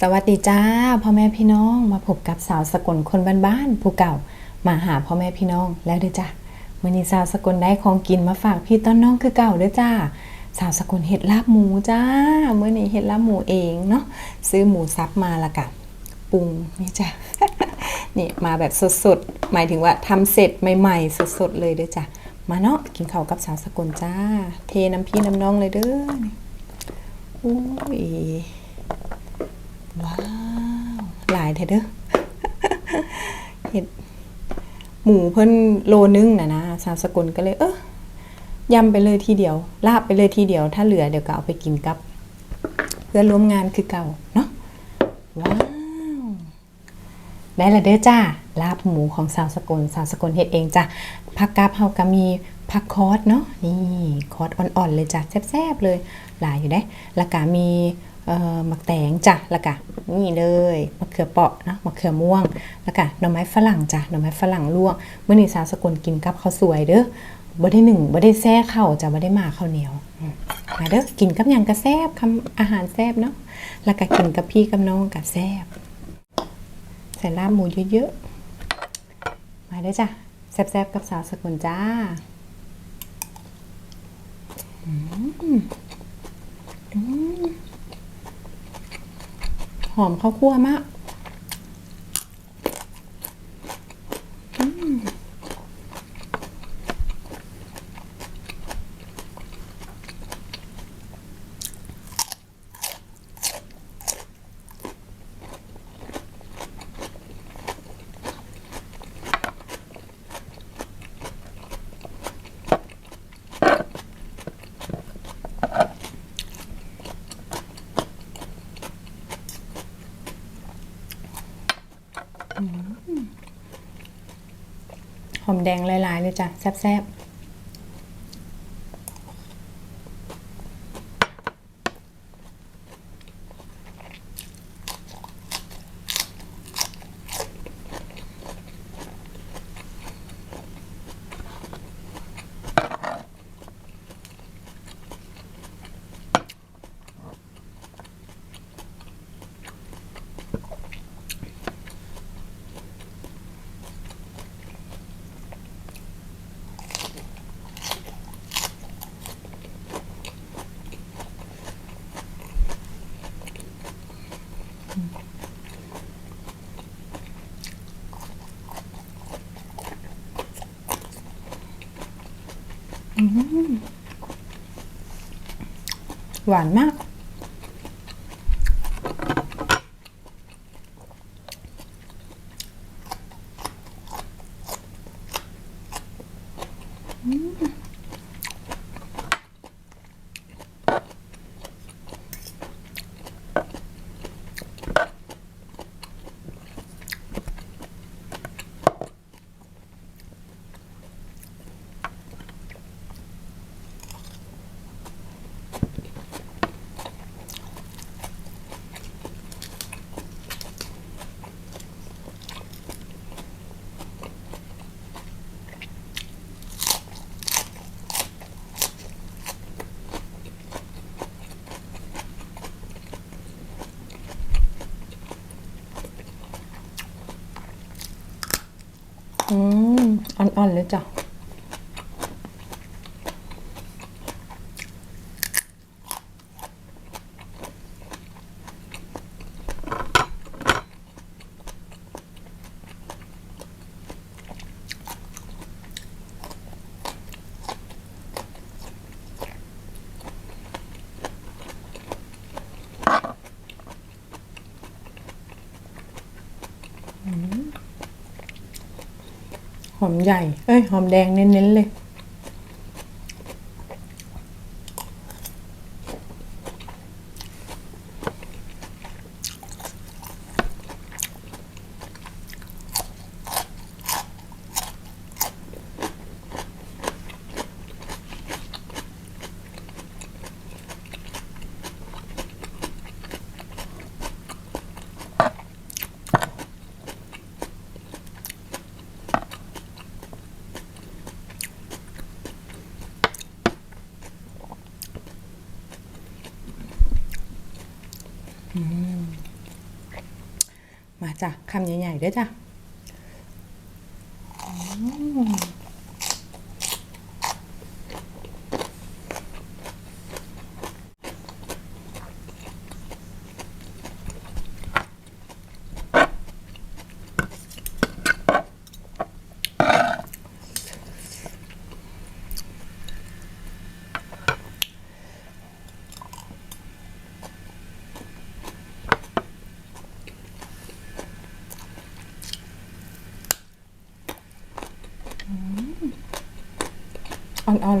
สวัสดีจ้าพ่อแม่พี่น้องมาพบกับสาวสกลคนบ้านๆผู้เก่ามาหาพ่อแม่พี่น้องแล้วเด้อจ้ามื่อนี้สาวสกลได้ของกินมาฝากพี่ต้นน้องคือเก่าเด้อจ้าสาวสกลเห็ดลาบหมูจ้าเมื่อนี้เห็ดลาบหมูเองเนาะซื้อหมูสับมาละกับปรุงนี่จ้านี่มาแบบสดๆหมายถึงว่าทำเสร็จใหม่ๆสดๆเลยเด้อจ้ะมาเนาะกินข้าวกับสาวสกลจ้า เทน้ำพี่น้ำน้องเลยเด้อนี่โอ้ย ว้าว หลายแท้เด้อเห็ดหมูเพิ่นโลนึงนะนะสาวสกุลก็เลย เออยำไปเลยทีเดียว ลาบไปเลยทีเดียว ถ้าเหลือเดี๋ยวก็เอาไปกินกับ เพื่อนร่วมงานคือเก่าเนาะว้าวได้ละเด้อจ้าลาบหมูของสาวสกลสาวสกลเฮ็ดเองจ้ะผักกาดเฮาก็มีผักคอสเนาะนี่คอสอ่อนๆเลยจ้ะแซ่บๆเลย หลายอยู่ได้แล้วก็มี เอ่อมะแตงจ้ะล้วก็นี่เลยมะเขือเปราะนะมะเขือม่วงล้วก็หน่อไม้ฝรั่งจ้ะหน่อไม้ฝรั่งลวกเมื้อนี้สาวสกลกินกับข้าวสวยเด้อบ่ได้หนึ่งบ่ได้แซ่เข้าจ้ะบ่ได้มาข้าวเหนียวมมาเด้อกินกับยังก็แซบคำอาหารแซบเนาะล้วก็กินกับพี่กับน้องก็แซบใส่ลาบหมูเยอะๆมาเด้อจ้ะแซบๆกับสาวสกุลจ้าอืมอืม หอมข้าวคั่วมากอืม หอมแดงหลายๆเลยจ้ะแซ่บๆ หวานมาก อืมอ่อนๆเลยจ้ะ ห อมใหญ่ เอ้ย หอมแดงเน้นๆเลย อ มาจ้ะ คำใหญ่ๆด้วยจ้ะอืม อ่อ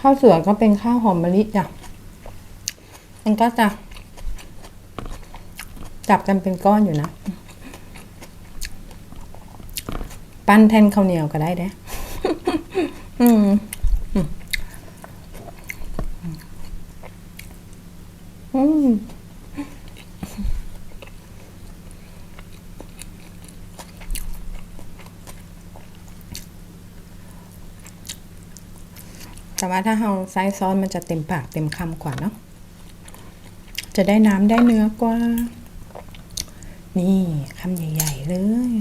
ข้าวสวยก็เป็นข้าวหอมมะลิจ้ะมันก็จะ จับกันเป็นก้อนอยู่นะ ปั้นแท่นข้าวเหนียวก็ได้เด้อืมอืม แต่ว่าถ้าเราใส่ซอสมันจะเต็มปากเต็มคำกว่าเนาะจะได้น้ำได้เนื้อกว่า นี่คำใหญ่ ๆ เลย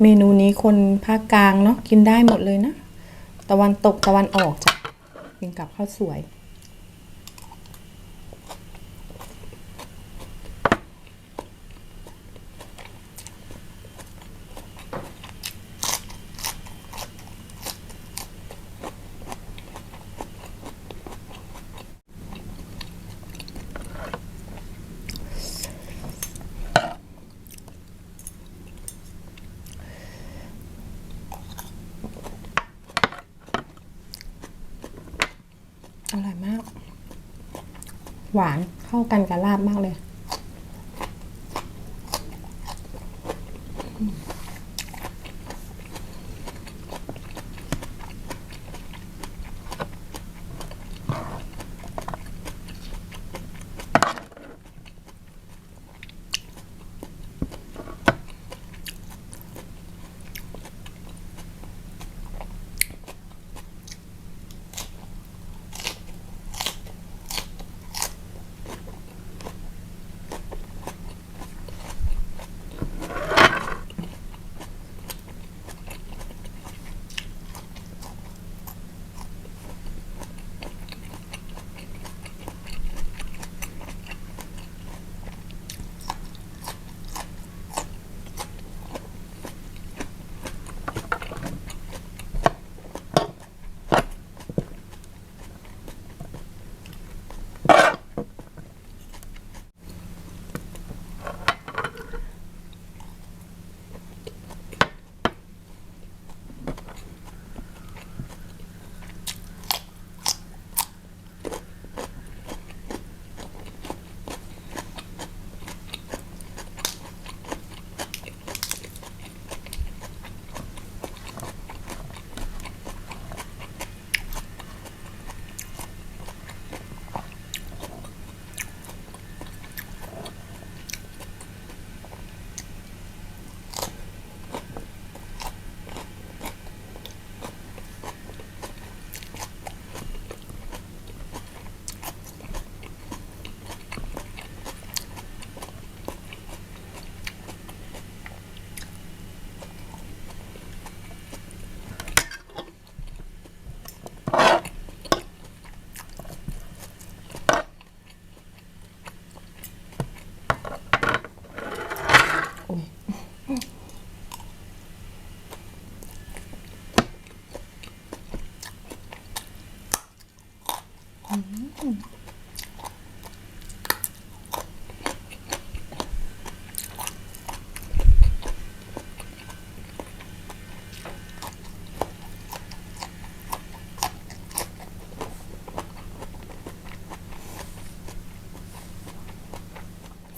เมนูนี้คนภาคกลางเนาะกินได้หมดเลยนะ ตะวันตกตะวันออกจะกินกับข้าวสวย อร่อยมาก หวานเข้ากันกับลาบมากเลย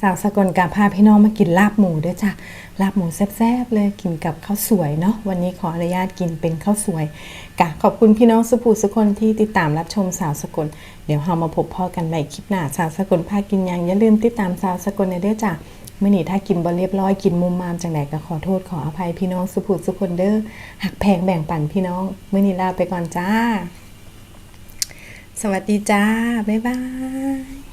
สาวสกลกาพาพี่น้องมากินลาบหมูด้วยจ้ะลาบหมูแซ่บๆเลยกินกับข้าวสวยเนาะวันนี้ขออนุญาตกินเป็นข้าวสวยกะขอบคุณพี่น้องสุภูสุคนที่ติดตามรับชมสาวสกล เดี๋ยวเรามาพบพ่อกันใหม่คลิปหน้าสาวสกลพากินยังอย่าลืมติดตามสาวสกลในเด้อจ้ะเมื่อนี้ถ้ากินบ่เรียบร้อยกินมุมมามจังไหนก็ขอโทษขออภัยพี่น้องสุภูสุคนเด้อหักแพงแบ่งปันพี่น้องเมื่อนี้ลาไปก่อนจ้า สวัสดีจ้าบ๊ายบาย